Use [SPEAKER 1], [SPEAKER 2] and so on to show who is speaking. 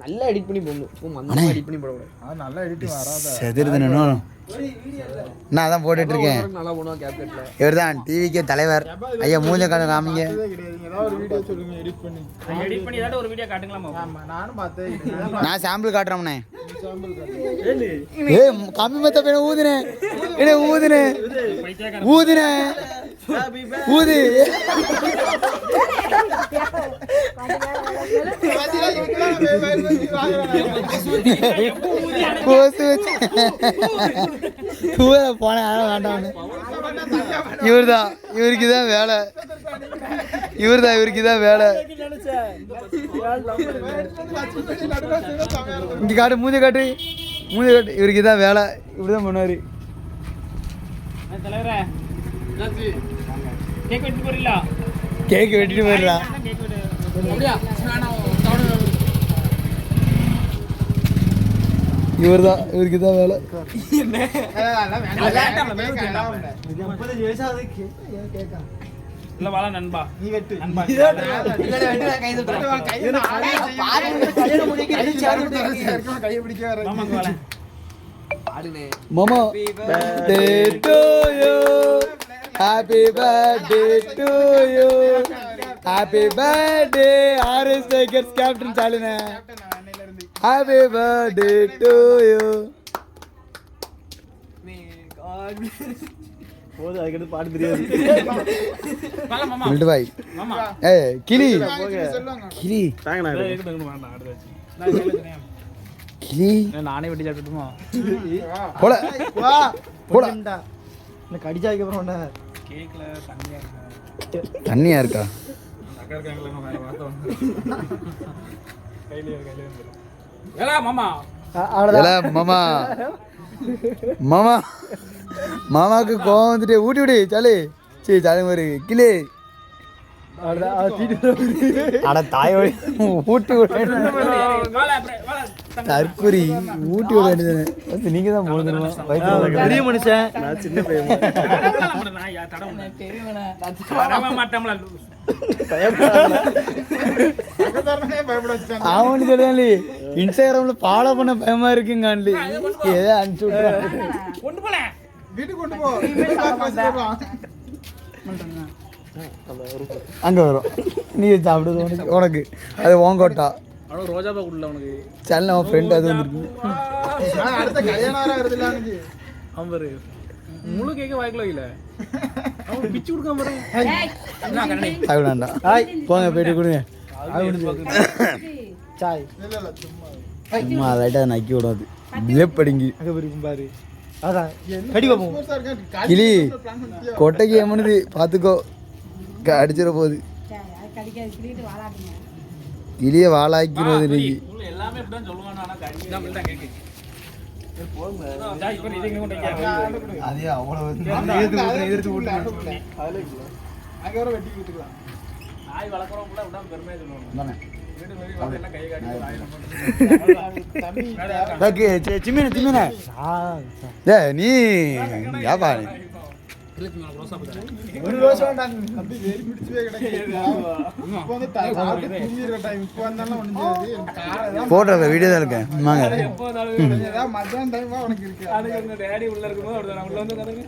[SPEAKER 1] நல்லா எடிட் பண்ணி போடணும். மந்தமா எடிட் பண்ணி போடக்கூடாது.
[SPEAKER 2] அது நல்லா எடிட்டிங் வராத.
[SPEAKER 3] செதுருதுன்னு நான் அதான் போட்டுட்டு இருக்கேன் இவர் தான் டிவிக்கே தலைவர். ஐயா மூஞ்ச காலம் காமிங்க.
[SPEAKER 2] இதே கிடையாது. நீங்க ஏதாவது ஒரு வீடியோ சொல்லுங்க எடிட் பண்ணி.
[SPEAKER 4] எடிட் பண்ணி ஏதாவது ஒரு வீடியோ காட்டுங்களா
[SPEAKER 2] ஆமா நானும் பார்த்தேன்.
[SPEAKER 3] நான் சாம்பிள் காட்டுறோம்ண்ணே
[SPEAKER 2] சாம்பிள் காட்டு.
[SPEAKER 3] ஏ கம்மி மத்த பேன ஊதுனே. என்ன ஊதுனே. ஊதுனே. ஊது. போன வேண்டாம் இவர் தான் இவருக்கு தான் வேலை இவர் தான் இவருக்கு தான் வேலை. இங்க காட்டு மூஞ்ச காட்டு. மூஞ்ச காட்டு. இவருக்கு தான் வேலை. இப்படி தான் பண்ணுவார்.
[SPEAKER 4] தலைவரே. கேக் வெட்டி போறீங்களா
[SPEAKER 3] கேக் வெட்டிட்டு போயிடலாம் இவர் தான் இவருக்கு தான் வேலை
[SPEAKER 4] இல்ல வாழ நண்பா
[SPEAKER 2] நீ வெட்டு
[SPEAKER 4] நண்பா
[SPEAKER 2] கையை பிடிக்க வர
[SPEAKER 4] மாமாங்க வாழ
[SPEAKER 1] ஆடுனே
[SPEAKER 3] மாமா happy birthday to you happy birthday RS tigers captain சாலுனே happy birthday to you
[SPEAKER 2] போது அதுக்கு பாட்டு தெரியாது.
[SPEAKER 4] வாழ மாமா
[SPEAKER 3] வில்டு பாய்
[SPEAKER 4] மாமா
[SPEAKER 3] ஏய் கிளி. கிளி
[SPEAKER 4] நான்.
[SPEAKER 3] கிளி.
[SPEAKER 4] வெட்டி சாப்பிட்டுமா
[SPEAKER 3] போல. போல.
[SPEAKER 2] இந்த கடிச்சாக்கு அப்புறம் என்ன?
[SPEAKER 4] தண்ணியா
[SPEAKER 3] இருக்கா
[SPEAKER 4] மாமா
[SPEAKER 3] மாமா மாமா மாமாக்கு கோவம் வந்துட்டு ஊட்டி விடு சாலு சரி சாலு மாதிரி கிளி அட தாய் வழி ஊட்டி விட தற்குறி ஊட்டி விட வேண்டியது வந்து நீங்க தான் போகணுமா பெரிய மனுஷன். நான் சின்ன பையன். அவனு இன்ஸ்டாகிராம்ல ஃபாலோ பண்ண பயமா இருக்குங்க ஏதோ அனுப்பிச்சு
[SPEAKER 2] வீட்டுக்கு கொண்டு போ வச்சுக்கலாம்.
[SPEAKER 3] அங்க வரும். நீ சாப்பிடுறது உனக்கு உனக்கு. அது ஓங்கோட்டா
[SPEAKER 4] அவ்வளோ ரோஜா பா உள்ள உனக்கு
[SPEAKER 3] சல்ல அவன் ஃப்ரெண்ட் அது வந்துருக்கு.
[SPEAKER 2] அடுத்த கல்யாணம் இல்ல
[SPEAKER 4] அவன் பாரு. முழு கேட்க வாய்க்கல இல்ல அவன் பிச்சு கொடுக்காம பாரு.
[SPEAKER 3] வேண்டாம். போங்க போயிட்டு கொடுங்க.
[SPEAKER 2] சாய் இல்ல இல்ல சும்மா
[SPEAKER 3] லைட்டாக நக்கி விடாது. வியப்படிங்கி
[SPEAKER 2] அங்க போயிருக்கும் பாரு.
[SPEAKER 3] கிளி கொட்டைக்கு ஏமனுது. பார்த்துக்கோ அடிச்சிட போகுது. கிளியை வாழாக்கிறது இன்னைக்கு
[SPEAKER 4] உள்ள எல்லாமே இப்படிதான் சொல்லுவானா ஆனா கறி தான் இப்படிதான் கேக்கு இப்போ இது இங்க கொண்டு வைக்க
[SPEAKER 3] அதே அவ்வளோ
[SPEAKER 2] அங்க வர வெட்டி விட்டுக்கலாம்
[SPEAKER 4] நாய் வளர்க்குறவங்கள விடாம சொல்லுவாங்க. போட்டு
[SPEAKER 3] நீ
[SPEAKER 2] ஒரு வருஷம் நான் அப்படி வெறி பிடிச்சவே கிடக்கு இப்போ வந்து தூங்கிடுற டைம் இப்போ வந்தாலும் ஒன்றும் செய்யாது. எனக்கு காலை
[SPEAKER 3] போட்டோ வீடியோ தான் இருக்கேன் வாங்க.
[SPEAKER 4] எப்போ வந்தாலும்
[SPEAKER 2] ஏதாவது மத்தியான டைமா உனக்கு இருக்கு.
[SPEAKER 4] உள்ள இருக்கும்போது